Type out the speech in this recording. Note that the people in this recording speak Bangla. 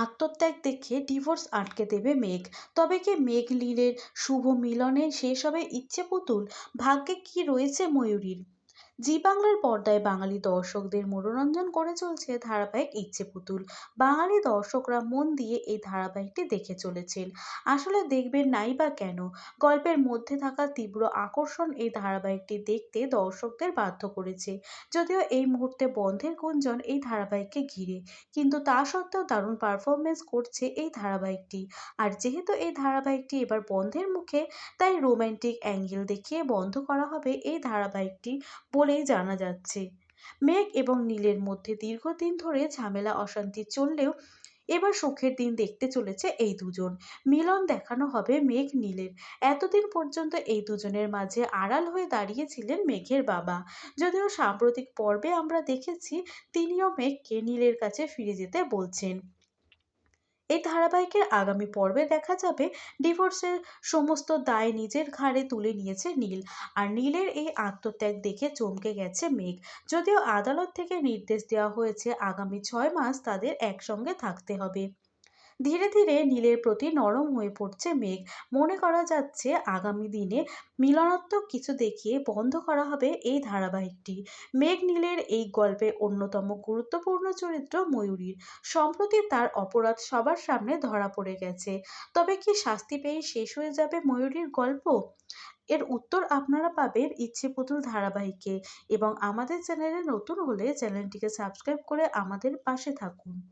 আত্মত্যাগ দেখে ডিভোর্স আটকে দেবে মেঘ। তবে কি মেঘ নীলের শুভ মিলনে শেষ হবে ইচ্ছে পুতুল ভাগ্যে কি রয়েছে ময়ূরীর? জি বাংলার পর্দায় বাঙালি দর্শকদের মনোরঞ্জন করে চলছে ধারাবাহিক ইচ্ছে পুতুল। বাঙালি দর্শকরা মন দিয়ে এই ধারাবাহিকটি দেখে চলেছেন। আসলে দেখবেন নাই বা কেন? গল্পের মধ্যে থাকা তীব্র আকর্ষণ এই ধারাবাহিকটি দেখতে দর্শকদের বাধ্য করেছে। যদিও এই মুহূর্তে বন্ধের গুঞ্জন এই ধারাবাহিককে ঘিরে। কিন্তু তা সত্ত্বেও দারুণ পারফরমেন্স করছে এই ধারাবাহিকটি। আর যেহেতু এই ধারাবাহিকটি এবার বন্ধের মুখে, তাই রোম্যান্টিক অ্যাঙ্গেল দেখিয়ে বন্ধ করা হবে এই ধারাবাহিকটি বলেই জানা যাচ্ছে, মেঘ এবং নীলের মধ্যে দীর্ঘদিন ধরে ঝামেলা, অশান্তি চললেও এবার সুখের দিন দেখতে চলেছে এই দুজন। মিলন দেখানো হবে মেঘ, নীলের। এতদিন পর্যন্ত এই দুজনের মাঝে আড়াল হয়ে দাঁড়িয়েছিলেন মেঘের বাবা। যদিও সাম্প্রতিক পর্বে আমরা দেখেছি, তিনিও মেঘকে নীলের কাছে ফিরে যেতে বলছেন। এই ধারাবাহিকের আগামী পর্বে দেখা যাবে ডিভোর্সের সমস্ত দায় নিজের ঘাড়ে তুলে নিয়েছে নীল। আর নীলের এই আত্মত্যাগ দেখে চমকে গেছে মেঘ। যদিও আদালত থেকে নির্দেশ দেওয়া হয়েছে আগামী ছয় মাস তাদের একসঙ্গে থাকতে হবে। ধীরে ধীরে নীলের প্রতি নরম হয়ে পড়ছে মেঘ। মনে করা যাচ্ছে আগামী দিনে মিলনাত্মক কিছু দেখিয়ে বন্ধ করা হবে এই ধারাবাহিকটি। মেঘ নীলের এই গল্পের অন্যতম গুরুত্বপূর্ণ চরিত্র ময়ূরীর। সম্প্রতি তার অপরাধ সবার সামনে ধরা পড়ে গেছে। তবে কি শাস্তি পেয়ে শেষ হয়ে যাবে ময়ূরীর গল্প? এর উত্তর আপনারা পাবেন ইচ্ছে পুতুল ধারাবাহিকে। এবং আমাদের চ্যানেলে নতুন হলে চ্যানেলটিকে সাবস্ক্রাইব করে আমাদের পাশে থাকুন।